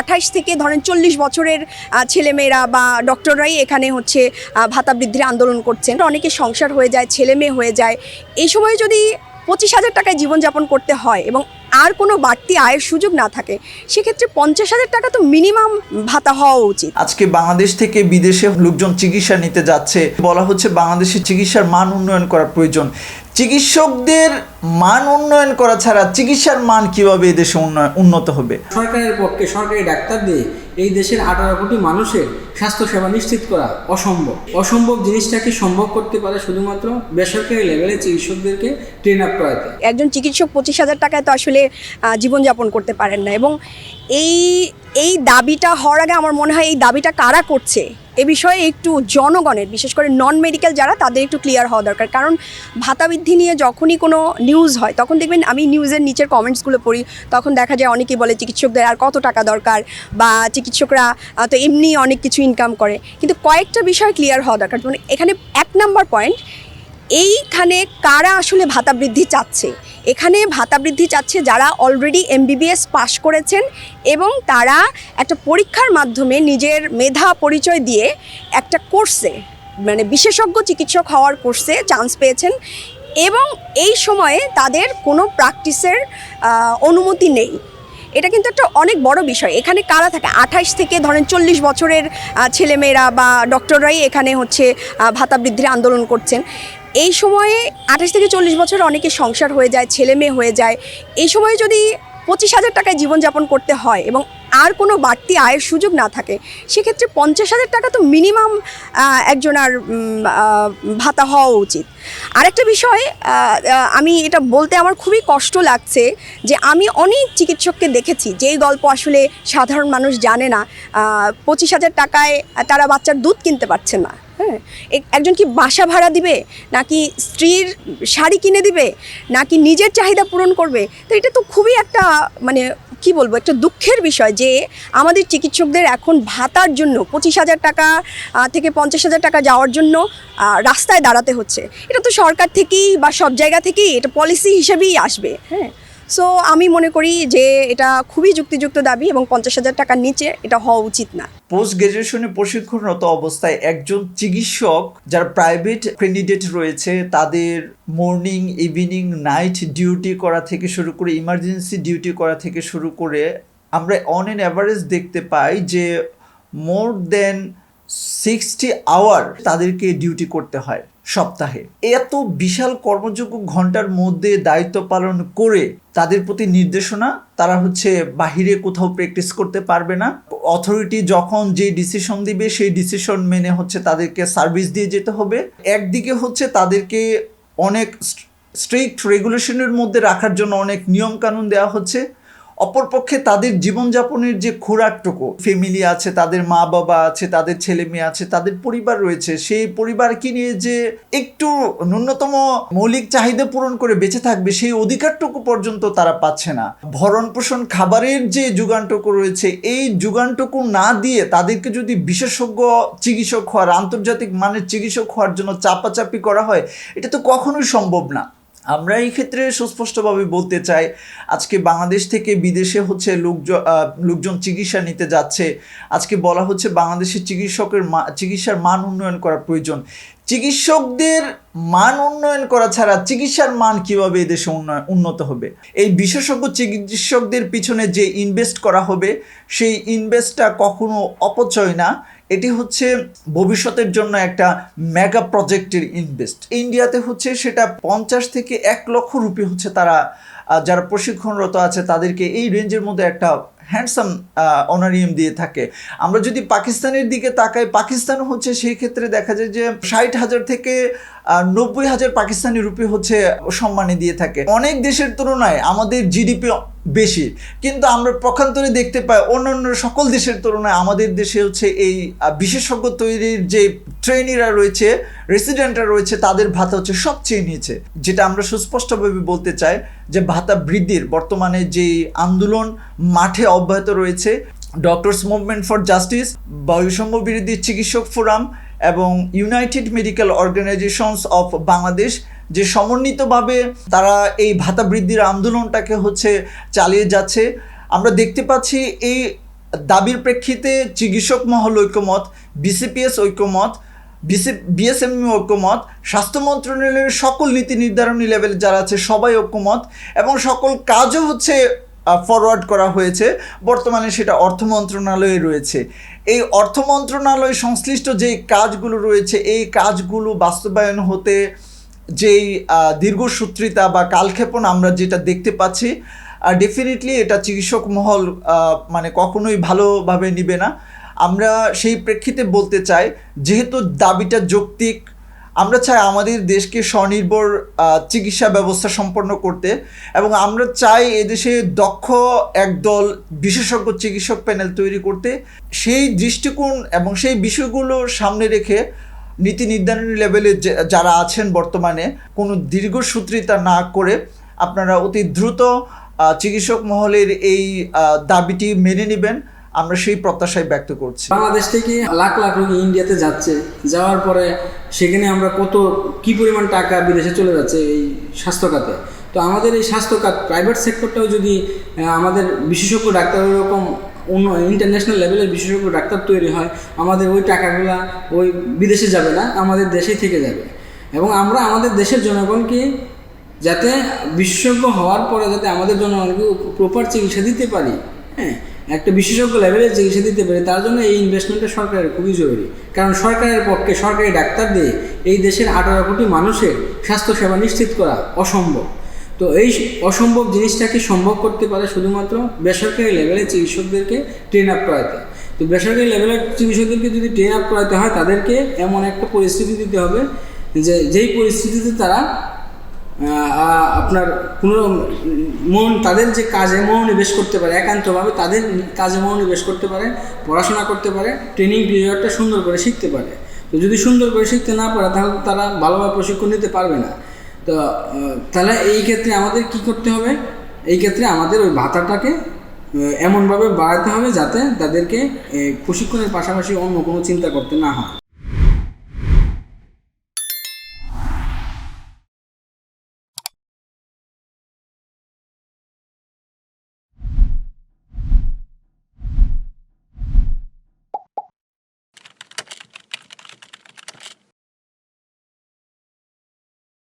আঠাশ থেকে ধরেন চল্লিশ বছরের ছেলেমেয়েরা বা ডক্টররাই এখানে হচ্ছে ভাতা বৃদ্ধির আন্দোলন করছেন। অনেকে সংসার হয়ে যায় ছেলে মেয়ে হয়ে যায়। এই সময় যদি পঁচিশ হাজার টাকায় জীবনযাপন করতে হয় এবং আর কোনো বাড়তি আয়ের সুযোগ না থাকে, সেক্ষেত্রে পঞ্চাশ হাজার টাকা তো মিনিমাম ভাতা হওয়া উচিত। আজকে বাংলাদেশ থেকে বিদেশে লোকজন চিকিৎসা নিতে যাচ্ছে। বলা হচ্ছে বাংলাদেশের চিকিৎসার মান উন্নয়ন করা প্রয়োজন। চিকিৎসকদের মান উন্নয়ন করা ছাড়া চিকিৎসার মান কীভাবে এদেশে উন্নয়ন উন্নত হবে? সরকারের পক্ষে সরকারি ডাক্তার দিয়ে এই দেশের আঠারো কোটি মানুষের স্বাস্থ্যসেবা নিশ্চিত করা অসম্ভব। অসম্ভব জিনিসটাকে সম্ভব করতে পারে শুধুমাত্র বেসরকারি লেভেলে চিকিৎসকদেরকে ট্রেন আপ করাতে। একজন চিকিৎসক পঁচিশ হাজার টাকায় তো আসলে জীবনযাপন করতে পারেন না। এবং এই এই দাবিটা হওয়ার আগে আমার মনে হয় এই দাবিটা কারা করছে? এ বিষয়ে একটু জনগণের, বিশেষ করে নন মেডিকেল যারা, তাদের একটু ক্লিয়ার হওয়া দরকার। কারণ ভাতা বৃদ্ধি নিয়ে যখনই কোনো নিউজ হয়, তখন দেখবেন আমি নিউজের নিচের কমেন্টসগুলো পড়ি, তখন দেখা যায় অনেকেই বলে চিকিৎসকদের আর কত টাকা দরকার বা চিকিৎসকরা তো এমনি অনেক কিছু ইনকাম করে। কিন্তু কয়েকটা বিষয় ক্লিয়ার হওয়া দরকার। মানে এখানে এক নাম্বার পয়েন্ট এইখানে কারা আসলে ভাতা বৃদ্ধি চাচ্ছে? এখানে ভাতা বৃদ্ধি চাচ্ছে যারা অলরেডি এমবিবিএস পাশ করেছেন এবং তারা একটা পরীক্ষার মাধ্যমে নিজের মেধা পরিচয় দিয়ে একটা কোর্সে মানে বিশেষজ্ঞ চিকিৎসক হওয়ার কোর্সে চান্স পেয়েছেন এবং এই সময়ে তাদের কোনো প্র্যাকটিসের অনুমতি নেই। এটা কিন্তু একটা অনেক বড় বিষয়। এখানে কারা থাকে? আঠাশ থেকে ধরেন চল্লিশ বছরের ছেলেমেয়েরা বা ডক্টররাই এখানে হচ্ছে ভাতা বৃদ্ধির আন্দোলন করছেন। এই সময়ে আঠাশ থেকে চল্লিশ বছর অনেকে সংসার হয়ে যায়, ছেলে মেয়ে হয়ে যায়। এই সময়ে যদি পঁচিশ হাজার টাকায় জীবনযাপন করতে হয় এবং আর কোনো বাড়তি আয়ের সুযোগ না থাকে। সেক্ষেত্রে পঞ্চাশ হাজার টাকা তো মিনিমাম একজন আর ভাতা হওয়া উচিত। আরেকটা বিষয় আমি এটা বলতে আমার খুবই কষ্ট লাগছে যে আমি অনেক চিকিৎসককে দেখেছি, যেই গল্প আসলে সাধারণ মানুষ জানে না পঁচিশ হাজার টাকায় তারা বাচ্চার দুধ কিনতে পারছে না। হ্যাঁ একজন কি বাসা ভাড়া দিবে, নাকি স্ত্রীর শাড়ি কিনে দিবে, নাকি নিজের চাহিদা পূরণ করবে? তো এটা তো খুবই একটা মানে কি বলব, একটা দুঃখের বিষয় যে আমাদের চিকিৎসকদের এখন ভাতার জন্য পঁচিশ হাজার টাকা থেকে পঞ্চাশ হাজার টাকা যাওয়ার জন্য রাস্তায় দাঁড়াতে হচ্ছে। এটা তো সরকার থেকেই বা সব জায়গা থেকেই এটা পলিসি হিসেবেই আসবে। হ্যাঁ। সো আমি মনে করি যে এটা খুবই যুক্তিযুক্ত দাবি এবং পঞ্চাশ হাজার টাকার নিচে এটা হওয়া উচিত না। পোস্ট গ্রাজুয়েশনে প্রশিক্ষণরত অবস্থায় একজন চিকিৎসক যারা প্রাইভেট ক্যান্ডিডেট রয়েছে, তাদের মর্নিং, ইভিনিং, নাইট ডিউটি করা থেকে শুরু করে ইমার্জেন্সি ডিউটি করা থেকে শুরু করে আমরা অন এন অ্যাভারেজ দেখতে পাই যে মোর দেন সিক্সটি আওয়ার তাদেরকে ডিউটি করতে হয়। সপ্তাহে। এত বিশাল কর্মযোগ্য ঘণ্টার মধ্যে দায়িত্ব পালন করে তাদের প্রতি নির্দেশনা, তারা হচ্ছে বাহিরে কোথাও প্র্যাকটিস করতে পারবে না। অথরিটি যখন যে ডিসিশন দিবে, সেই ডিসিশন মেনে হচ্ছে তাদেরকে সার্ভিস দিয়ে যেতে হবে। একদিকে হচ্ছে তাদেরকে অনেক স্ট্রিক্ট রেগুলেশনের মধ্যে রাখার জন্য অনেক নিয়ম কানুন দেওয়া হচ্ছে। অপরপক্ষে তাদের জীবনযাপনের যে খোরাকটুকু ফ্যামিলি আছে, তাদের মা বাবা আছে, তাদের ছেলে মেয়ে আছে, তাদের পরিবার রয়েছে, সেই পরিবারকে নিয়ে যে একটু ন্যূনতম মৌলিক চাহিদা পূরণ করে বেঁচে থাকবে, সেই অধিকারটুকু পর্যন্ত তারা পাচ্ছে না। ভরণ পোষণ খাবারের যে যোগানটুকু রয়েছে, এই যোগানটুকু না দিয়ে তাদেরকে যদি বিশেষজ্ঞ চিকিৎসক হওয়ার, আন্তর্জাতিক মানের চিকিৎসক হওয়ার জন্য চাপাচাপি করা হয়, এটা তো কখনোই সম্ভব না। আমরা এই ক্ষেত্রে সুস্পষ্টভাবে বলতে চাই, আজকে বাংলাদেশ থেকে বিদেশে হচ্ছে লোকজন লোকজন চিকিৎসা নিতে যাচ্ছে। আজকে বলা হচ্ছে বাংলাদেশের চিকিৎসকের মা- চিকিৎসার মান উন্নয়ন করা প্রয়োজন। চিকিৎসকদের মান উন্নয়ন করা ছাড়া চিকিৎসার মান কীভাবে এদেশে উন্নয়ন উন্নত হবে? এই বিশেষজ্ঞ চিকিৎসকদের পিছনে যে ইনভেস্ট করা হবে, সেই ইনভেস্টটা কখনো অপচয় না। এটি হচ্ছে ভবিষ্যতের জন্য একটা মেগা প্রজেক্টের ইনভেস্ট ইন্ডিয়াতে হচ্ছে সেটা পঞ্চাশ থেকে এক লক্ষ রুপি হচ্ছে তারা যারা প্রশিক্ষণরত আছে তাদেরকে এই রেঞ্জের মধ্যে একটা হ্যান্ডসাম অনারিয়াম দিয়ে থাকে। আমরা যদি পাকিস্তানের দিকে তাকাই পাকিস্তান হচ্ছে সেই ক্ষেত্রে দেখা যায় যে ষাট হাজার থেকে নব্বই হাজার পাকিস্তানি রুপি হচ্ছে সম্মানে দিয়ে থাকে। অনেক দেশের তুলনায় আমাদের জিডিপি বেশি, কিন্তু আমরা পক্ষান্তরে দেখতে পাই অন্যান্য সকল দেশের তুলনায় আমাদের দেশে হচ্ছে এই বিশেষজ্ঞ তৈরির যে ট্রেনিরা রয়েছে রেসিডেন্টরা রয়েছে, তাদের ভাতা হচ্ছে সবচেয়ে নিচে। যেটা আমরা সুস্পষ্টভাবে বলতে চাই যে ভাতা বৃদ্ধির বর্তমানে যে আন্দোলন মাঠে অব্যাহত রয়েছে ডক্টরস মুভমেন্ট ফর জাস্টিস বৈষম্য বিরোধী চিকিৎসক ফোরাম এবং united medical organisations of Bangladesh যে সমন্বিতভাবে তারা এই ভাতা বৃদ্ধির আন্দোলনটাকে হচ্ছে চালিয়ে যাচ্ছে। আমরা দেখতে পাচ্ছি এই দাবির প্রেক্ষিতে চিকিৎসক মহল ঐক্যমত বিসিপিএস ঐক্যমত বিএসএমই ঐক্যমত, স্বাস্থ্য মন্ত্রণালয়ের সকল নীতি নির্ধারণী লেভেলে যারা আছে সবাই ঐক্যমত, এবং সকল কাজও হচ্ছে ফরওয়ার্ড করা হয়েছে। বর্তমানে সেটা অর্থ মন্ত্রণালয়ে রয়েছে। এই অর্থ মন্ত্রণালয় সংশ্লিষ্ট যেই কাজগুলো রয়েছে, এই কাজগুলো বাস্তবায়ন হতে যেই দীর্ঘসূত্রিতা বা কালক্ষেপণ আমরা যেটা দেখতে পাচ্ছি আর ডেফিনেটলি এটা চিকিৎসক মহল মানে কখনোই ভালোভাবে নিবে না। আমরা সেই প্রেক্ষিতে বলতে চাই, যেহেতু দাবিটা যৌক্তিক, আমরা চাই আমাদের দেশকে স্বনির্ভর চিকিৎসা ব্যবস্থা সম্পন্ন করতে এবং আমরা চাই এদেশে দক্ষ একদল বিশেষজ্ঞ চিকিৎসক প্যানেল তৈরি করতে। সেই দৃষ্টিকোণ এবং সেই বিষয়গুলো সামনে রেখে নীতি নির্ধারণী লেভেলে যারা আছেন বর্তমানে, কোনো দীর্ঘসূত্রিতা না করে আপনারা অতি দ্রুত চিকিৎসক মহলের এই দাবিটি মেনে নেবেন। আমরা সেই প্রত্যাশায় ব্যক্ত করছি। বাংলাদেশ থেকে লাখ লাখ রোগী ইন্ডিয়াতে যাচ্ছে। যাওয়ার পরে সেখানে আমরা কত, কি পরিমাণ টাকা বিদেশে চলে যাচ্ছে এই স্বাস্থ্য খাতে তো আমাদের এই স্বাস্থ্য খাত প্রাইভেট সেক্টরটাও যদি আমাদের বিশেষজ্ঞ ডাক্তার এরকম অন্য ইন্টারন্যাশনাল লেভেলের বিশেষজ্ঞ ডাক্তার তৈরি হয়, আমাদের ওই টাকাগুলা ওই বিদেশে যাবে না, আমাদের দেশেই থেকে যাবে। এবং আমরা আমাদের দেশের জনগণকে যাতে বিশেষজ্ঞ হওয়ার পরে যাতে আমাদের জনগণকে প্রপার চিকিৎসা দিতে পারি হ্যাঁ একটা বিশেষজ্ঞ লেভেলের চিকিৎসা দিতে পারে তার জন্য এই ইনভেস্টমেন্টটা সরকারের খুবই জরুরি। কারণ সরকারের পক্ষে সরকারি ডাক্তার দিয়ে এই দেশের আঠারো কোটি মানুষের স্বাস্থ্যসেবা নিশ্চিত করা অসম্ভব। তো এই অসম্ভব জিনিসটাকে সম্ভব করতে পারে শুধুমাত্র বেসরকারি লেভেলের চিকিৎসকদেরকে ট্রেন আপ করাতে? তো বেসরকারি লেভেলের চিকিৎসকদেরকে যদি ট্রেন আপ করাতে হয়, তাদেরকে এমন একটা পরিস্থিতি দিতে হবে যে যেই পরিস্থিতিতে তারা আপনার কোনো মন, তাদের যে কাজে মনোনিবেশ করতে পারে, একান্তভাবে তাদের কাজে মনোনিবেশ করতে পারে, পড়াশোনা করতে পারে ট্রেনিং পিরিয়ডটা সুন্দর করে শিখতে পারে। তো যদি সুন্দর করে শিখতে না পারে, তাহলে তারা ভালোভাবে প্রশিক্ষণ নিতে পারবে না। তো তাহলে এই ক্ষেত্রে আমাদের কি করতে হবে? এই ক্ষেত্রে আমাদের ওই ভাতাটাকে এমনভাবে বাড়াতে হবে যাতে তাদেরকে প্রশিক্ষণের পাশাপাশি অন্য কোনো চিন্তা করতে না হয়।